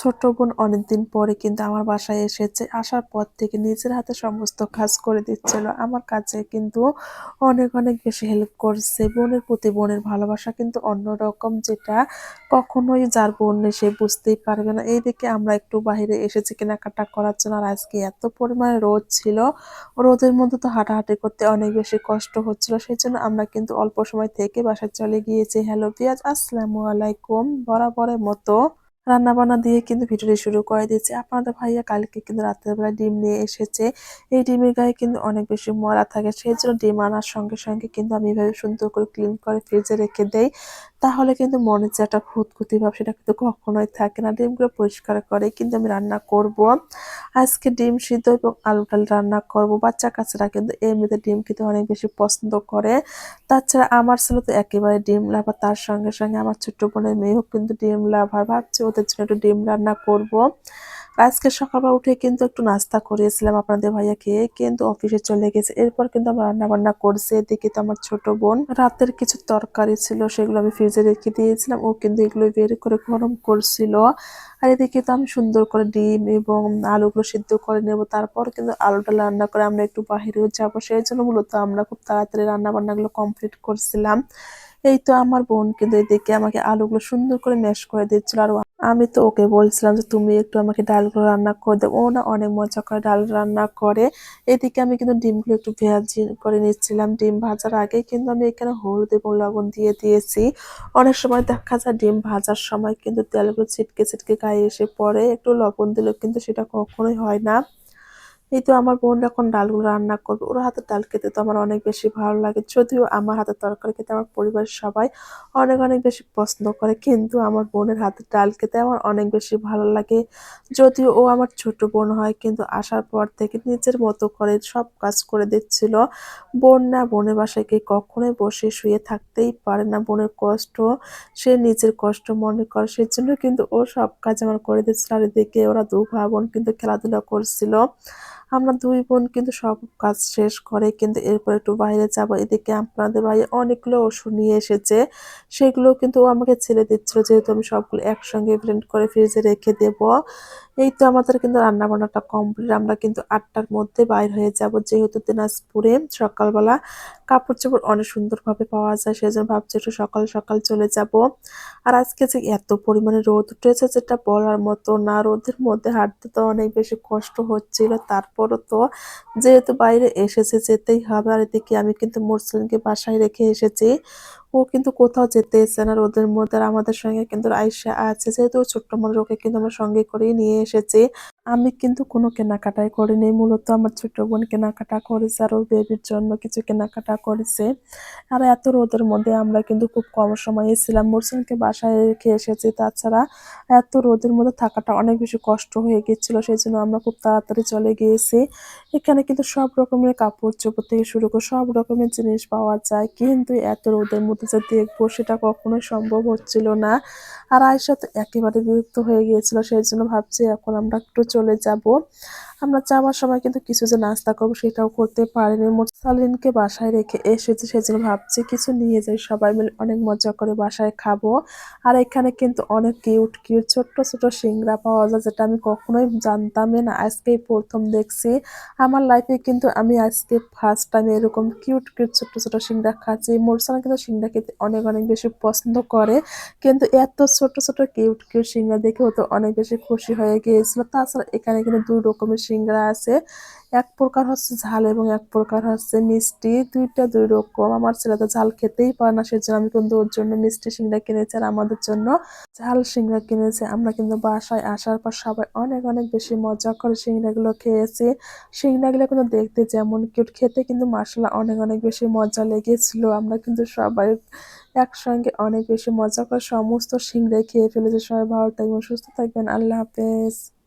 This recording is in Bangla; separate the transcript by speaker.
Speaker 1: ছোট বোন অনেকদিন পরে কিন্তু আমার বাসায় এসেছে, আসার পর থেকে নিজের হাতে সমস্ত কাজ করে দিচ্ছিল। আমার কাছে কিন্তু অনেক অনেক বেশি হেল্প করছে। বোনের প্রতি বোনের ভালোবাসা কিন্তু অন্যরকম, যেটা কখনোই যার বোন সে বুঝতেই পারবে না। এইদিকে আমরা একটু বাইরে এসেছি কেনাকাটা করার জন্য, আর আজকে এত পরিমাণে রোদ ছিল। রোদের মধ্যে তো হাঁটাহাঁটি করতে অনেক বেশি কষ্ট হচ্ছিল। সেই জন্য আমরা কিন্তু অল্প সময় থেকে বাসায় চলে গিয়েছি। হ্যালো পিয়াজ আসসালামু আলাইকুম। বরাবরের মতো রান্না বান্না দিয়ে কিন্তু ভিডিওটি শুরু করে দিয়েছি। আপনাদের ভাইয়া কালকে কিন্তু রাতের বেলা ডিম নিয়ে এসেছে। এই ডিমের গায়ে কিন্তু অনেক বেশি ময়লা থাকে সেই জন্য ডিম আনার সঙ্গে সঙ্গে কিন্তু আমি এভাবে সুন্দর করে ক্লিন করে ফ্রিজে রেখে দেই। তাহলে কিন্তু মনে যে একটা খুঁতখুতি ভাব, সেটা কিন্তু কখনোই থাকে না। ডিমগুলো পরিষ্কার করে কিন্তু আমি রান্না করব। আজকে ডিম সিদ্ধ এবং আলু ডাল রান্না করব। বাচ্চা কাচ্চারা কিন্তু এমনিতে ডিম খেতে অনেক বেশি পছন্দ করে। তাছাড়া আমার ছেলে তো একেবারে ডিম লাভার, তার সঙ্গে সঙ্গে আমার ছোট্ট বোনের মেয়েও কিন্তু ডিম লাভার। ভাবছি ওদের জন্য একটু ডিম রান্না করব। আজকে সকালবেলা উঠে কিন্তু একটু নাস্তা করিয়েছিলাম আপনাদের ভাইয়া খেয়ে কিন্তু অফিসে চলে গেছে। এরপর কিন্তু আমরা রান্না বান্না করছি। এদিকে তো আমার ছোট বোন, রাতের কিছু তরকারি ছিল সেগুলো আমি ফ্রিজে রেখে দিয়েছিলাম। ও কিন্তু এগুলো বের করে গরম করছিল। আর এদিকে তো আমি সুন্দর করে ডিম এবং আলুগুলো সিদ্ধ করে নেব। তারপর কিন্তু আলুটা রান্না করে আমরা একটু বাহিরেও যাব। সেই জন্য মূলত আমরা খুব তাড়াতাড়ি রান্না বান্নাগুলো কমপ্লিট করছিলাম। এই তো আমার বোন কিন্তু এদিকে আমাকে আলুগুলো সুন্দর করে ম্যাশ করে দিচ্ছিল আর আমি তো ওকে বলছিলাম যে, তুমি একটু আমাকে ডালগুলো রান্না করে দেবো ও না অনেক মজা করে ডাল রান্না করে। এদিকে আমি কিন্তু ডিমগুলো একটু ভেজি করে নিচ্ছিলাম। ডিম ভাজার আগে কিন্তু আমি এখানে হলুদ এবং লবণ দিয়ে দিয়েছি। অনেক সময় দেখা যায় ডিম ভাজার সময় কিন্তু তেলগুলো ছিটকে ছিটকে গায়ে এসে পড়ে। একটু লবণ দিলেও কিন্তু সেটা কখনোই হয় না। এই তো আমার বোন এখন ডালগুলো রান্না করবে। ওর হাতের ডাল খেতে তো আমার অনেক বেশি ভালো লাগে। যদিও আমার হাতের তরকারি খেতে আমার পরিবারের সবাই অনেক অনেক বেশি পছন্দ করে, কিন্তু আমার বোনের হাতের ডাল খেতে আমার অনেক বেশি ভালো লাগে। যদিও ও আমার ছোট বোন হয়, কিন্তু আসার পর থেকে নিজের মতো করে সব কাজ করে দিচ্ছিল। বোন না বোনের বাসায় গিয়ে কখনোই বসে শুয়ে থাকতেই পারে না বোনের কষ্ট। সে নিজের কষ্ট মনে করে সেই জন্য কিন্তু ও সব কাজ আমার করে দিচ্ছিল। আর এদিকে ওরা দু ভাই বোন কিন্তু খেলাধুলা করছিল। আমরা দুই বোন কিন্তু সব কাজ শেষ করে, কিন্তু এরপর একটু বাইরে যাব। এদিকে আপনাদের ভাই অনেকগুলো ওষুধ নিয়ে এসেছে, সেগুলো কিন্তু ও আমাকে ছেড়ে দিচ্ছিল, যেহেতু আমি সবগুলো একসঙ্গে ব্লেন্ড করে ফ্রিজে রেখে দেব। এই তো আমাদের কিন্তু রান্না বান্নাটা কমপ্লিট আমরা কিন্তু আটটার মধ্যে বাইর হয়ে যাব, যেহেতু দিনাজপুরে সকালবেলা কাপড় চোপড় অনেক সুন্দরভাবে পাওয়া যায়, সেজন্য ভাবছি একটু সকাল সকাল চলে যাব। আর আজকে যে এত পরিমাণে রোদ উঠেছে, যেটা বলার মতো না, রোদের মধ্যে হাঁটতে তো অনেক বেশি কষ্ট হচ্ছিল তারপরও তো যেহেতু বাইরে এসেছে যেতেই হবে। আর এদিকে আমি কিন্তু মুরসলিমকে বাসায় রেখে এসেছি। ও কিন্তু কোথাও যেতে এসছে না। রোদের মধ্যে আমাদের সঙ্গে কিন্তু আয়সা আছে। যেহেতু ছোট্ট মানুষ ওকে কিন্তু আমরা সঙ্গে করেই নিয়ে এসেছি। আমি কিন্তু কোনো কেনাকাটাই করিনি, মূলত আমার ছোট বোন কেনাকাটা করেছে আর ওর বেবির জন্য কিছু কেনাকাটা করেছে। আর এত রোদের মধ্যে আমরা কিন্তু খুব কম সময়ে ছিলাম। মুরসিনকে বাসায় রেখে এসেছি, তাছাড়া এত রোদের মধ্যে থাকাটা অনেক বেশি কষ্ট হয়ে গেছিল সেই জন্য আমরা খুব তাড়াতাড়ি চলে গিয়েছি। এখানে কিন্তু সব রকমের কাপড় চোপড় থেকে শুরু করে সব রকমের জিনিস পাওয়া যায়, কিন্তু এত রোদের মধ্যে যে দেখব সেটা কখনোই সম্ভব হচ্ছিল না। আর আয়সা তো একেবারে বিরক্ত হয়ে গিয়েছিল, সেই জন্য ভাবছি এখন আমরা একটু চলে যাব। আমরা যাওয়ার সময় কিন্তু কিছু যে নাস্তা করব সেটাও করতে পারিনি। সালিনকে বাসায় রেখে এসেছি সেজন্য ভাবছি কিছু নিয়ে যাই। সবাই মিলে অনেক মজা করে বাসায় খাব। আর এখানে কিন্তু অনেক কিউট কিউট ছোট্ট ছোট সিংড়া পাওয়া যায় যেটা আমি কখনোই জানতামই না। আজকেই প্রথম দেখছি। আমার লাইফে কিন্তু আমি আজকে ফার্স্ট টাইম এরকম কিউট কিউট ছোট্ট ছোট সিংড়া খাচ্ছি। মোরসানা কিন্তু সিংড়া খেতে অনেক অনেক বেশি পছন্দ করে। কিন্তু এত ছোট ছোট কিউট কিউট সিংড়া দেখে ও তো অনেক বেশি খুশি হয়ে গিয়েছিল। তাছাড়া এখানে কিন্তু দুই রকমের সিংড়া আছে। এক প্রকার হচ্ছে ঝাল এবং এক প্রকার হচ্ছে মিষ্টি। দুইটা দুই রকম। আমার ছেলে তো ঝাল খেতেই পারে না, সেজন্য আমি কিন্তু ওর জন্য মিষ্টি সিংড়া কিনেছি আর আমাদের জন্য ঝাল সিংড়া কিনেছি। আমরা কিন্তু বাসায় আসার পর সবাই অনেক অনেক বেশি মজা করে সিংড়াগুলো খেয়েছি। সিংড়াগুলো কিন্তু দেখতে যেমন কিউট খেতে কিন্তু মশলা অনেক অনেক বেশি মজা লেগেছিল। আমরা কিন্তু সবাই একসঙ্গে অনেক বেশি মজা করে সমস্ত সিংড়াই খেয়ে ফেলেছে। সবাই ভালো থাকবেন, সুস্থ থাকবেন। আল্লাহ হাফেজ।